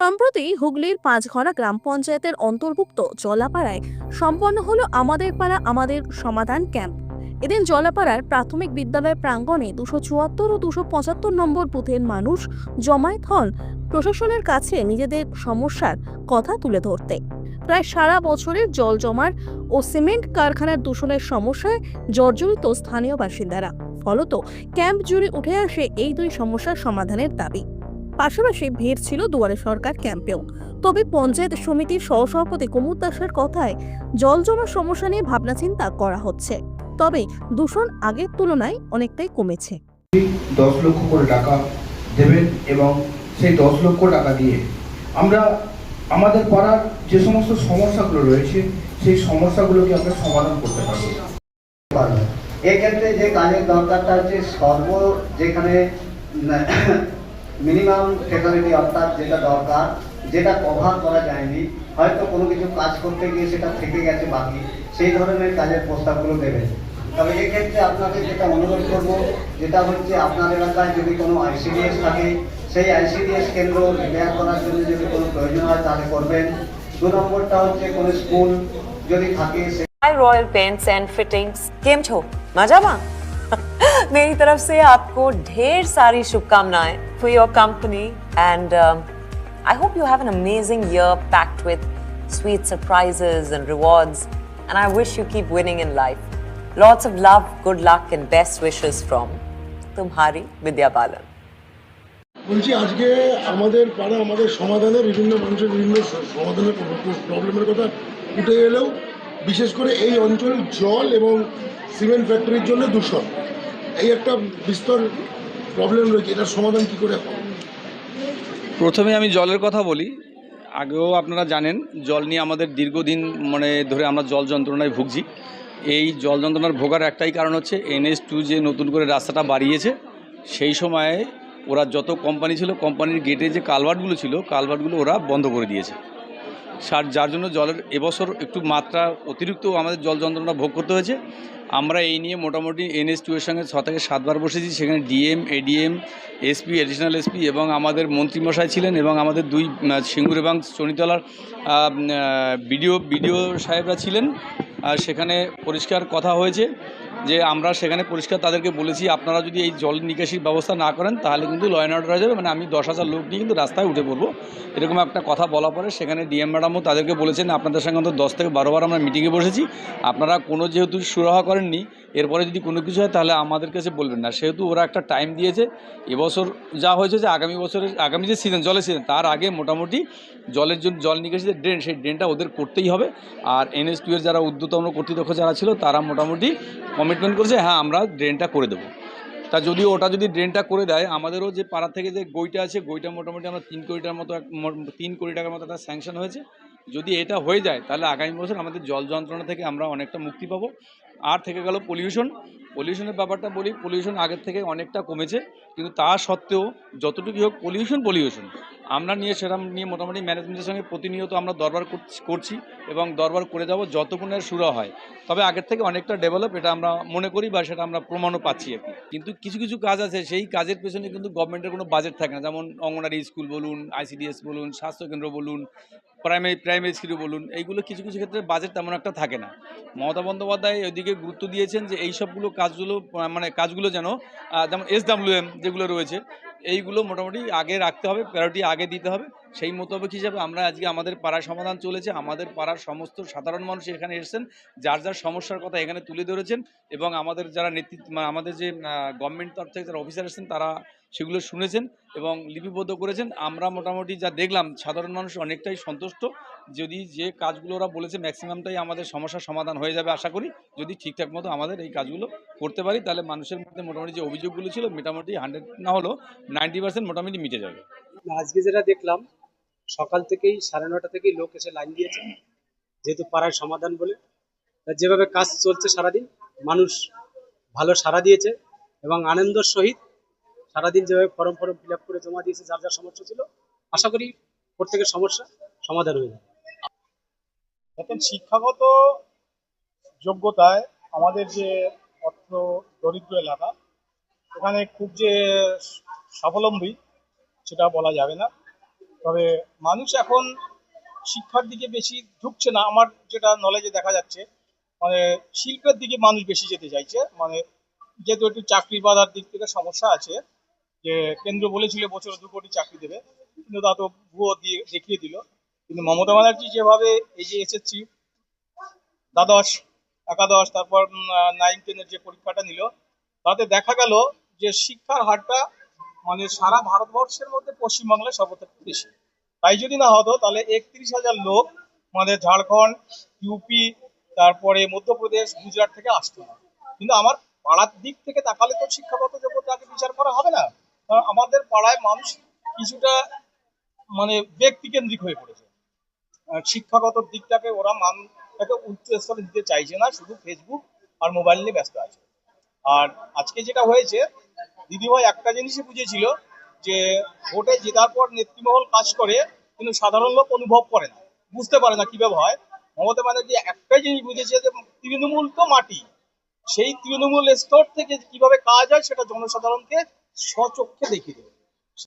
সম্প্রতি হুগলির পাঁচঘরা গ্রাম পঞ্চায়েতের অন্তর্ভুক্ত জলাপাড়ায় সম্পন্ন হলো আমাদের পাড়া, আমাদের সমাধান ক্যাম্প। এদিন জলাপাড়ার প্রাথমিক বিদ্যালয় প্রাঙ্গণে দুশো চুয়াত্তর ও দুশো পঁচাত্তর নম্বর বুথের মানুষ জমায়েত হন প্রশাসনের কাছে নিজেদের সমস্যার কথা তুলে ধরতে। প্রায় সারা বছরের জল জমার ও সিমেন্ট কারখানার দূষণের সমস্যায় জর্জরিত স্থানীয় বাসিন্দারা। ফলত ক্যাম্প জুড়ে উঠে আসে এই দুই সমস্যার সমাধানের দাবি। পাশাপাশি ভিড় ছিল দুয়ারে সরকার ক্যাম্পেও। তবে পঞ্চায়েত সমিতির সহসভাপতি কুমুদ দাসের কথায় জল জমার সমস্যা নিয়ে ভাবনা চিন্তা করা হচ্ছে। তবে দূষণ আগের তুলনায় অনেকটাই কমেছে। দশ লক্ষ করে টাকা দেবেন এবং সেই দশ লক্ষ টাকা দিয়ে আমরা আমাদের পাড়ার যে সমস্ত সমস্যাগুলো রয়েছে সেই সমস্যাগুলোকে আমরা সমাধান করতে পারব। এক্ষেত্রে যে কাজের দরকারটা হচ্ছে সর্ব যেখানে মিনিমাম ফেসিলিটি অর্থাৎ যেটা দরকার, যেটা কভার করা যায়নি, হয়তো কোনো কিছু কাজ করতে গিয়ে সেটা থেকে গেছে বাকি, সেই ধরনের কাজের প্রস্তাবগুলো দেবেন। তবে এক্ষেত্রে আপনাকে যেটা অনুরোধ করব, যেটা হচ্ছে আপনার এলাকায় যদি কোনো আইসিডিএস থাকে, সেই আইসিডিএস কেন্দ্র রিপেয়ার করার জন্য যদি কোনো প্রয়োজন হয় তাহলে করবেন। দু নম্বরটা হচ্ছে কোনো স্কুল যদি থাকে রয়্যাল পেন্টস অ্যান্ড ফিটিংস কেমছো মজা মা? मेरी तरफ से आपको ढेर सारी शुभकामनाएं for your company and I hope you have an amazing year packed with sweet surprises and rewards and I wish you keep winning in life. Lots of love, good luck and best wishes from Tumhari Vidya Balan. বলছি আজকে আমাদের পাড়া আমাদের সমাধানে বিভিন্ন মানুষের বিভিন্ন স- সমাধানের প্রবলেমের কথা উঠে এলেও বিশেষ করে এই অঞ্চল জল এবং সিমেন্ট ফ্যাক্টরির জন্য দূষণ এই একটা বিস্তর প্রবলেম রয়েছে, এটার সমাধান কি করে? প্রথমে আমি জলের কথা বলি। আগেও আপনারা জানেন, জল নিয়ে আমাদের দীর্ঘদিন মানে ধরে আমরা জল যন্ত্রণায় ভুগছি। এই জল যন্ত্রণার ভোগার একটাই কারণ হচ্ছে এনএস টু যে নতুন করে রাস্তাটা বাড়িয়েছে, সেই সময়ে ওরা যত কোম্পানি ছিল কোম্পানির গেটে যে কালভার্টগুলো ছিল কালভার্টগুলো ওরা বন্ধ করে দিয়েছে। সার, যার জন্য জলের এবছর একটু মাত্রা অতিরিক্ত আমাদের জল যন্ত্রণা ভোগ করতে হয়েছে। আমরা এই নিয়ে মোটামুটি এনএস টু এর সঙ্গে ছ থেকে সাতবার বসেছি। সেখানে DM ADM SP additional SP এবং আমাদের মন্ত্রীমশাই ছিলেন এবং আমাদের দুই সিঙ্গুর এবং শনিতলার বিডিও বিডিও সাহেবরা ছিলেন। সেখানে পরিষ্কার কথা হয়েছে। যে আমরা সেখানে পরিষ্কার তাদেরকে বলেছি, আপনারা যদি এই জল নিকাশির ব্যবস্থা না করেন, তাহলে কিন্তু ল অর্ডার হয়ে যাবে। মানে আমি দশ হাজার লোক নিয়ে কিন্তু রাস্তায় উঠে পড়ব। এরকম একটা কথা বলা পরে সেখানে ডিএম ম্যাডামও তাদেরকে বলেছেন, আপনাদের সঙ্গে অন্তত দশ থেকে বারোবার আমরা মিটিংয়ে বসেছি। আপনারা কোনো যেহেতু সুরাহা করেননি, এরপরে যদি কোনো কিছু হয় তাহলে আমাদের কাছে বলবেন না। সেহেতু ওরা একটা টাইম দিয়েছে, এবছর যা হয়েছে যে আগামী বছরের, আগামী যে সিজন জলের সিজন তার আগে মোটামুটি জলের জন্য জল নিকাশি যে ড্রেন সেই ড্রেনটা ওদের করতেই হবে। আর এনএস এর যারা উদ্যতন কর্তৃপক্ষ যারা ছিল, তারা মোটামুটি কমিটমেন্ট করেছে হ্যাঁ আমরা ড্রেনটা করে দেবো। তা যদি ওটা যদি ড্রেনটা করে দেয়, আমাদেরও যে পাড়া থেকে যে গইটা আছে, গইটা মোটামুটি আমরা তিন কোটি টাকার মতো তিন কোটি টাকার মতো একটা স্যাংশন হয়েছে। যদি এটা হয়ে যায়, তাহলে আগামী বছর আমাদের জল যন্ত্রণা থেকে আমরা অনেকটা মুক্তি পাবো। আর থেকে গেল পলিউশন পলিউশনের ব্যাপারটা বলি পলিউশন আগের থেকে অনেকটা কমেছে। কিন্তু তা সত্ত্বেও যতটুকু হোক পলিউশন পলিউশন আমরা নিয়ে সেরকম নিয়ে মোটামুটি ম্যানেজমেন্টের সঙ্গে প্রতিনিয়ত আমরা দরবার করছি- এবং দরবার করে যাব যতক্ষণের শুরু হয়। তবে আগের থেকে অনেকটা ডেভেলপ এটা আমরা মনে করি বা সেটা আমরা প্রমাণও পাচ্ছি আর কিন্তু কিছু কিছু কাজ আছে, সেই কাজের পেছনে কিন্তু গভর্নমেন্টের কোনো বাজেট থাকে না। যেমন অঙ্গনারী স্কুল বলুন আইসিডিএস বলুন স্বাস্থ্যকেন্দ্র বলুন প্রাইমারি প্রাইমারি স্কুল বলুন, এইগুলো কিছু কিছু ক্ষেত্রে বাজেট তেমন একটা থাকে না। মমতা বন্দ্যোপাধ্যায় ওইদিকে গুরুত্ব দিয়েছেন যে এই সবগুলো কাজগুলো মানে কাজগুলো যেন যেমন এসডাব্লিউএম যেগুলো রয়েছে এইগুলো মোটামুটি আগে রাখতে হবে প্রায়োরিটি আগে দিতে হবে। সেই মোতাবেক হিসাবে আমরা আজকে আমাদের পাড়ার সমাধান চলেছে। আমাদের পাড়ার সমস্ত সাধারণ মানুষ এখানে এসেছেন। যার যার সমস্যার কথা এখানে তুলে ধরেছেন এবং আমাদের যারা নেতৃত্ব আমাদের যে গভর্নমেন্ট তরফ থেকে যারা অফিসার এসেছেন তারা সেগুলো শুনেছেন এবং লিপিবদ্ধ করেছেন। আমরা মোটামুটি যা দেখলাম, সাধারণ মানুষ অনেকটাই সন্তুষ্ট। যদি যে কাজগুলো ওরা বলেছে ম্যাক্সিমামটাই আমাদের সমস্যার সমাধান হয়ে যাবে আশা করি। যদি ঠিকঠাক মতো আমাদের এই কাজগুলো করতে পারি, তাহলে মানুষের মধ্যে মোটামুটি যে অভিযোগগুলো ছিল, মোটামুটি হান্ড্রেড না হলেও নাইনটি পার্সেন্ট মোটামুটি মিটে যাবে। আজকে যেটা দেখলাম সকাল থেকেই সাড়ে নটা থেকেই লোক এসে লাইন দিয়েছে, যেহেতু পাড়ার সমাধান বলে। যেভাবে কাজ চলছে সারাদিন, মানুষ ভালো সাড়া দিয়েছে এবং আনন্দের সহিত সারাদিন যেভাবে ফর্ম ফর্ম ফিল করে জমা দিয়েছে, যার যার সমস্যা ছিল, আশা করি প্রত্যেকের সমস্যা সমাধান হয়ে যাবে। দেখেন শিক্ষাগত যোগ্যতায় আমাদের যে অর্থ দরিদ্র এলাকা, এখানে খুব যে স্বাবলম্বী সেটা বলা যাবে না। তবে মানুষ এখন শিক্ষার দিকে বেশি ঢুকছে না। আমার যেটা নলেজে দেখা যাচ্ছে মানে শিল্পের দিকে মানুষ বেশি যেতে চাইছে। মানে যেহেতু একটু চাকরি বাজার দিক থেকে সমস্যা আছে, যে কেন্দ্র বলেছিল বছরে দু কোটি চাকরি দেবে, কিন্তু তা তো ভুয়ো দিয়ে দেখিয়ে দিল। কিন্তু মমতা ব্যানার্জি যেভাবে এই যে এসএসসি দ্বাদশ, একাদশ, তারপর নাইন টেনের যে পরীক্ষাটা নিল, তাতে দেখা গেল যে শিক্ষার হারটা মানে সারা ভারতবর্ষের মধ্যে পশ্চিমবাংলায় সর্বত্র বেশি। তাই যদি না হতো, তাহলে একত্রিশ হাজার লোক আমাদের ঝাড়খণ্ড, ইউপি, তারপরে মধ্যপ্রদেশ, গুজরাট থেকে আসতো না। কিন্তু আমার পাড়ার দিক থেকে তাকালে তো শিক্ষাগত যোগ্যতাকে বিচার করা হবে না। কারণ আমাদের পাড়ায় মানুষ কিছুটা মানে ব্যক্তিকেন্দ্রিক হয়ে পড়েছে। শিক্ষাগত দিকটাকে ওরা মানটাকে উচ্চ স্তরে দিতে চাইছে না, শুধু ফেসবুক আর মোবাইল নিয়ে ব্যস্ত আছে। আর আজকে যেটা হয়েছে দিদিভাই একটা জিনিসই বুঝেছিল যে ভোটে জেতার পর নেতৃমহল কাজ করে, কিন্তু সাধারণ লোক অনুভব করে না। বুঝতে পারে না কীভাবে হয়। মমতা ব্যানার্জি একটাই জিনিস বুঝেছে যে তৃণমূল তো মাটি। সেই তৃণমূল স্তর থেকে কীভাবে কাজ হয় সেটা জনসাধারণকে স্বচক্ষে দেখিয়ে দেবে।